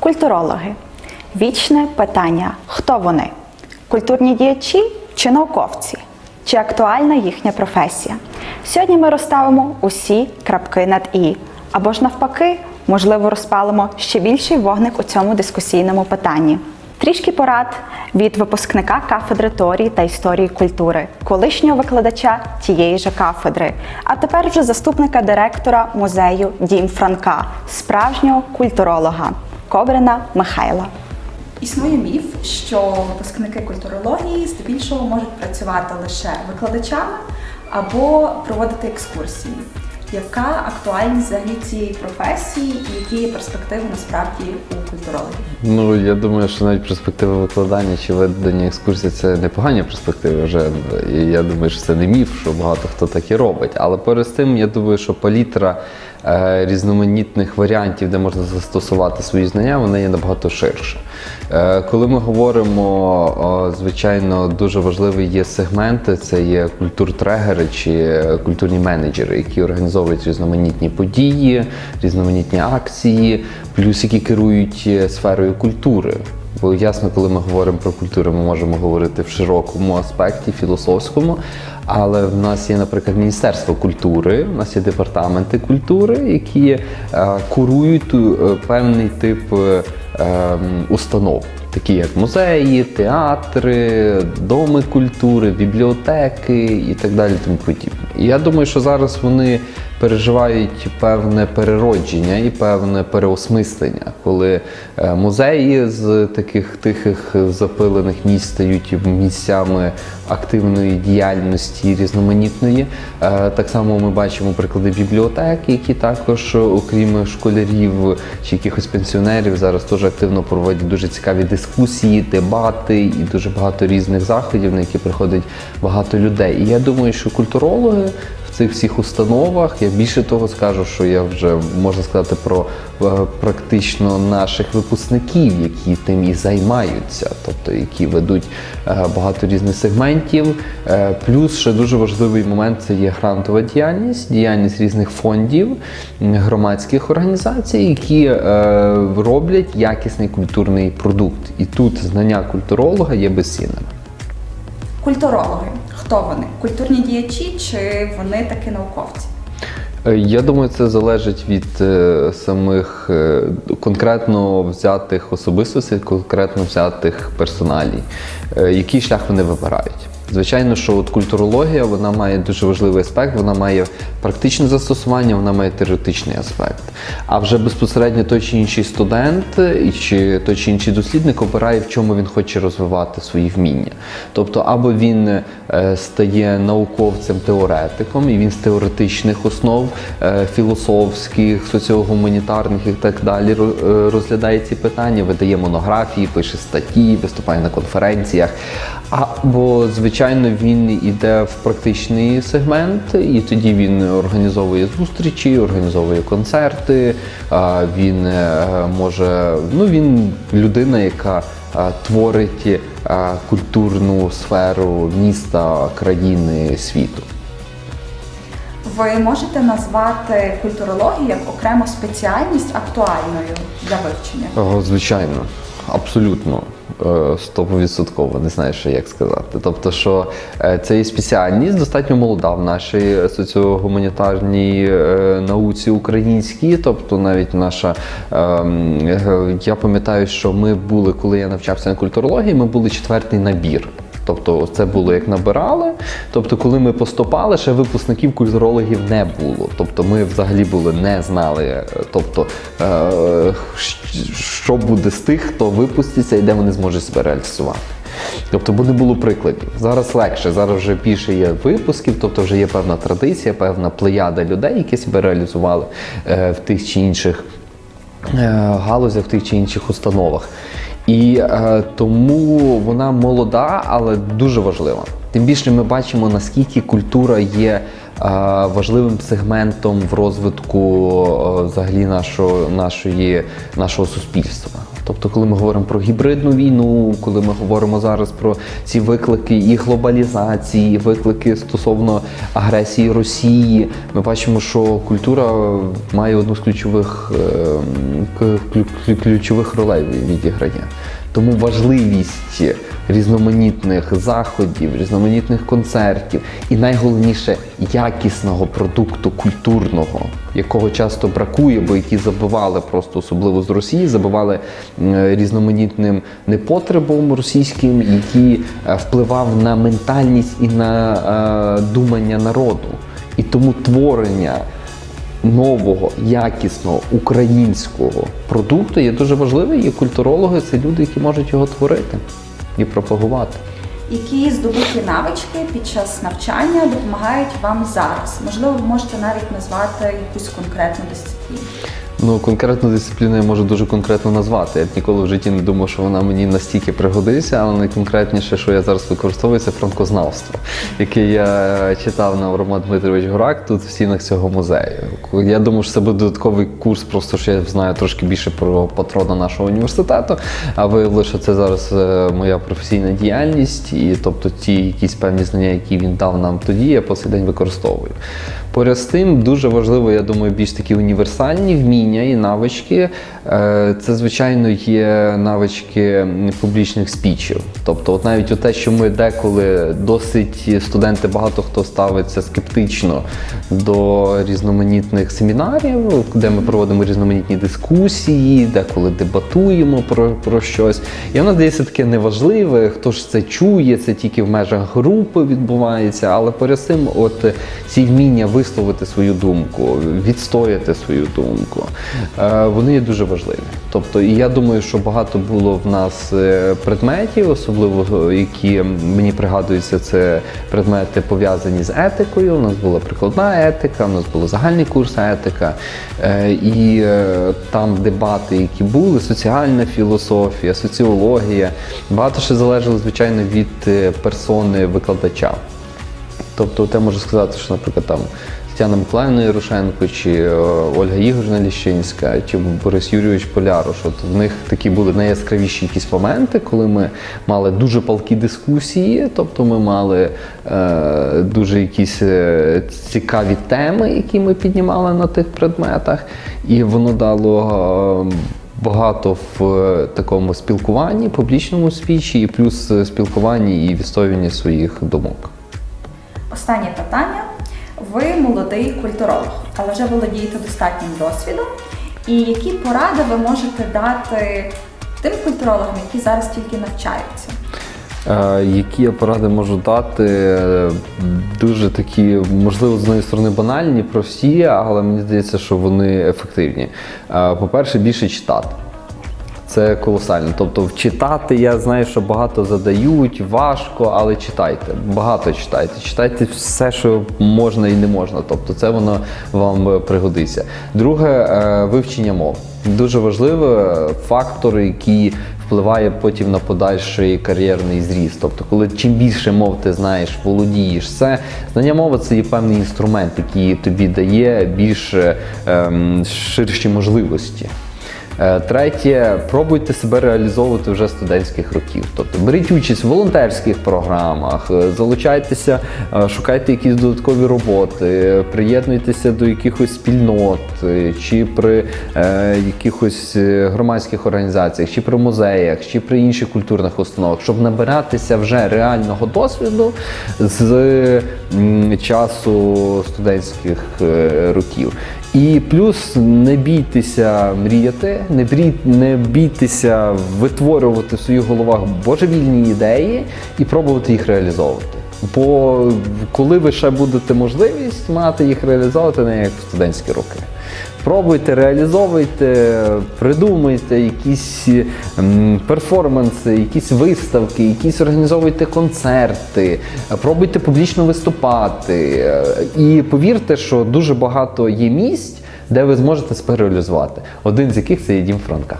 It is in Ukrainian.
Культурологи. Вічне питання: хто вони? Культурні діячі чи науковці? Чи актуальна їхня професія? Сьогодні ми розставимо усі крапки над і. Або ж навпаки, можливо, розпалимо ще більший вогник у цьому дискусійному питанні. Трішки порад від випускника кафедри теорії та історії культури, колишнього викладача тієї ж кафедри, а тепер вже заступника директора музею Дім Франка, справжнього культуролога Кобрина Михайла. Існує міф, що випускники культурології здебільшого можуть працювати лише викладачами або проводити екскурсії. Яка актуальність взагалі цієї професії і які є перспективи насправді у культурологів? Ну, я думаю, що навіть перспективи викладання чи ведення екскурсій це непогані перспективи вже. І я думаю, що це не міф, що багато хто так і робить. Але перед тим, я думаю, що палітра різноманітних варіантів, де можна застосувати свої знання, вона є набагато ширша. Е, коли ми говоримо, звичайно, дуже важливі є сегменти, це є культуртрегери чи культурні менеджери, які організовують різноманітні події, різноманітні акції, плюс які керують е, сферою культури. Бо ясно, коли ми говоримо про культуру, ми можемо говорити в широкому аспекті, філософському. Але в нас є, наприклад, Міністерство культури, у нас є департаменти культури, які е, курують е, певний тип е, ем, установ, такі як музеї, театри, доми культури, бібліотеки і так далі. Тому подібне. І я думаю, що зараз вони переживають певне переродження і певне переосмислення, коли е, музеї з таких тихих запилених місць стають місцями активної діяльності різноманітної. Е, Так само ми бачимо приклади бібліотек, які також, окрім школярів чи якихось пенсіонерів, зараз теж активно проводять дуже цікаві дискусії, дебати і дуже багато різних заходів, на які приходить багато людей. І я думаю, що культурологи цих всіх установах. Я більше того скажу, що я вже можна сказати про е, практично наших випускників, які тим і займаються, тобто які ведуть е, багато різних сегментів. Е, Плюс ще дуже важливий момент це є грантова діяльність, діяльність різних фондів, громадських організацій, які роблять якісний культурний продукт. І тут знання культуролога є безцінними. Культурологи. Хто вони? Культурні діячі чи вони таки науковці? Е, Я думаю, це залежить від е, самих е, конкретно взятих особистостей, конкретно взятих персоналій, який шлях вони вибирають. Звичайно, що от культурологія вона має дуже важливий аспект, вона має практичне застосування, вона має теоретичний аспект. А вже безпосередньо той чи інший студент чи той чи інший дослідник обирає, в чому він хоче розвивати свої вміння. Тобто, або він е, стає науковцем-теоретиком, і він з теоретичних основ е, філософських, соціогуманітарних і так далі е, розглядає ці питання, видає монографії, пише статті, виступає на конференціях. Або, звичайно, він йде в практичний сегмент, і тоді він організовує зустрічі, організовує концерти. Він е, може, ну він людина, яка творить культурну сферу міста, країни, світу. Ви можете назвати культурологію як окрему спеціальність актуальною для вивчення? Звичайно, абсолютно. Е, Стовідсотково, не знаю, що як сказати. Тобто, що е, це спеціальність достатньо молода в нашій соціогуманітарній е, науці українській. Тобто, навіть наша ем, я пам'ятаю, що ми були, коли я навчався на культурології, ми були четвертий набір. Тобто це було як набирали. Тобто, коли ми поступали, ще випускників культурологів не було. Тобто ми взагалі були не знали, е, тобто е, що буде з тих, хто випуститься і де вони зможуть себе реалізувати. Тобто, бо не було прикладів. Зараз легше, зараз вже більше є випусків, тобто вже є певна традиція, певна плеяда людей, які себе реалізували е, в тих чи інших галузях, в тих чи інших установах. І е, тому вона молода, але дуже важлива. Тим більше ми бачимо, наскільки культура є е, важливим сегментом в розвитку е, взагалі нашого, нашої, нашого суспільства. Тобто, коли ми говоримо про гібридну війну, коли ми говоримо зараз про ці виклики і глобалізації, і виклики стосовно агресії Росії, ми бачимо, що культура має одну з ключових, е, ключових ролей відіграє. Тому важливість різноманітних заходів, різноманітних концертів і найголовніше якісного продукту культурного, якого часто бракує, бо які забивали просто особливо з Росії, забивали різноманітним непотребом російським, який е, впливав на ментальність і на е, думання народу. І тому творення нового, якісного українського продукту є дуже важливий. І культурологи це люди, які можуть його творити і пропагувати. Які здобуті навички під час навчання допомагають вам зараз? Можливо, ви можете навіть назвати якусь конкретну дисципліну. Ну, конкретну дисципліну я можу дуже конкретно назвати. Я б ніколи в житті не думав, що вона мені настільки пригодиться, але найконкретніше, що я зараз використовую, це франкознавство, яке я читав на Роман Дмитрович Горак тут в стінах цього музею. Я думаю, що це буде додатковий курс, просто що я знаю трошки більше про патрона нашого університету. А виявилося, що це зараз е, моя професійна діяльність, і тобто ті якісь певні знання, які він дав нам тоді, я по цей день використовую. Поряд з тим, дуже важливо, я думаю, більш такі універсальні вміння і навички. Е, Це, звичайно, є навички публічних спічів. Тобто, от навіть у те, що ми деколи досить студенти, багато хто ставиться скептично до різноманітних семінарів, де ми проводимо різноманітні дискусії, деколи дебатуємо про, про щось. І воно здається таке неважливе, хто ж це чує, це тільки в межах групи відбувається, але поряд цим, от ці вміння висловити свою думку, відстояти свою думку, е, вони є дуже важливі. Тобто, і я думаю, що багато було в нас е, предметів, особливо е, які мені пригадуються, це предмети пов'язані з етикою. У нас була прикладна етика, у нас був загальний курс етика, Е, і е, там дебати, які були, соціальна філософія, соціологія. Багато ще залежало, звичайно, від е, персони викладача. Тобто, те можу сказати, що, наприклад, там Тетяна Миколаївна Ярошенко, чи е, Ольга Ігорівна Ліщинська, чи Борис Юрійович Полярош. От в них такі були найяскравіші якісь моменти, коли ми мали дуже палкі дискусії, тобто ми мали е, дуже якісь е, цікаві теми, які ми піднімали на тих предметах, і воно дало. Е, Багато в такому спілкуванні, публічному спічі, і плюс спілкуванні і відстоюванні своїх думок. Останнє питання. Ви молодий культуролог, але вже володієте достатнім досвідом. І які поради ви можете дати тим культурологам, які зараз тільки навчаються? Е, Які я поради можу дати? Дуже такі, можливо, з однієї сторони банальні, прості, але мені здається, що вони ефективні. Е, По-перше, більше читати. Це колосально. Тобто, вчитати, я знаю, що багато задають, важко, але читайте. Багато читайте. Читайте все, що можна і не можна. Тобто, це воно вам е, пригодиться. Друге, е, вивчення мов. Дуже важливий е, фактор, який впливає потім на подальший кар'єрний зріст. Тобто, коли чим більше мов ти знаєш, володієш це, знання мови це є певний інструмент, який тобі дає більш ем, ширші можливості. Е, Третє, пробуйте себе реалізовувати вже студентських років. Тобто беріть участь в волонтерських програмах, е, залучайтеся, е, шукайте якісь додаткові роботи, приєднуйтеся до якихось спільнот, чи при е, якихось громадських організаціях, чи при музеях, чи при інших культурних установах, щоб набиратися вже реального досвіду з часу студентських років. І плюс не бійтеся мріяти, не брі- не бійтеся витворювати в своїх головах божевільні ідеї і пробувати їх реалізовувати. Бо коли ви ще будете можливість мати їх реалізовувати, не як в студентські роки. Пробуйте, реалізовуйте, придумуйте якісь перформанси, якісь виставки, якісь організовуйте концерти, пробуйте публічно виступати. Е, І повірте, що дуже багато є місць, де ви зможете себе реалізувати. Один з яких це є дім Франка.